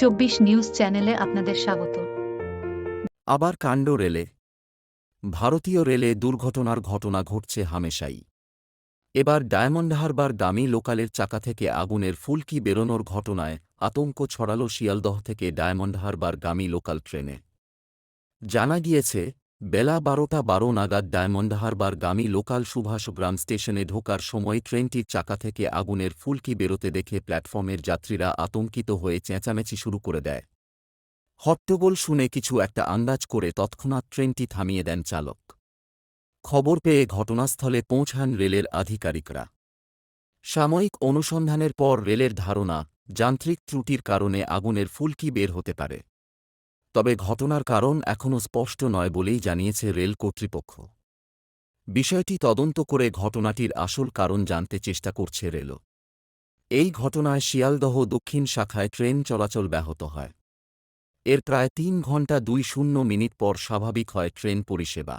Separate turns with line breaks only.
চব্বিশ নিউজ চ্যানেলে আপনাদের স্বাগত।
আবার কাণ্ড রেলে। ভারতীয় রেলে দুর্ঘটনার ঘটনা ঘটছে হামেশাই। এবার ডায়মন্ড হারবার দামি লোকালের চাকা থেকে আগুনের ফুলকি বেরোনোর ঘটনায় আতঙ্ক ছড়ালো শিয়ালদহ থেকে ডায়মন্ড হারবার গামী লোকাল ট্রেনে। জানা গিয়েছে বেলা বারোটা বারো নাগাদ ডায়মন্ড হারবার গামী লোকাল সুভাষগ্রাম স্টেশনে ঢোকার সময় ট্রেনটির চাকা থেকে আগুনের ফুলকি বেরোতে দেখে প্ল্যাটফর্মের যাত্রীরা আতঙ্কিত হয়ে চেঁচামেচি শুরু করে দেয়। হট্টগোল শুনে কিছু একটা আন্দাজ করে তৎক্ষণাৎ ট্রেনটি থামিয়ে দেন চালক। খবর পেয়ে ঘটনাস্থলে পৌঁছান রেলের আধিকারিকরা। সাময়িক অনুসন্ধানের পর রেলের ধারণা, যান্ত্রিক ত্রুটির কারণে আগুনের ফুলকি বের হতে পারে। তবে ঘটনার কারণ এখনও স্পষ্ট নয় বলেই জানিয়েছে রেল কর্তৃপক্ষ। বিষয়টি তদন্ত করে ঘটনাটির আসল কারণ জানতে চেষ্টা করছে রেল এই ঘটনায় শিয়ালদহ দক্ষিণ শাখায় ট্রেন চলাচল ব্যাহত হয়। এর প্রায় তিন ঘণ্টা দুই শূন্য মিনিট পর স্বাভাবিক হয় ট্রেন পরিষেবা।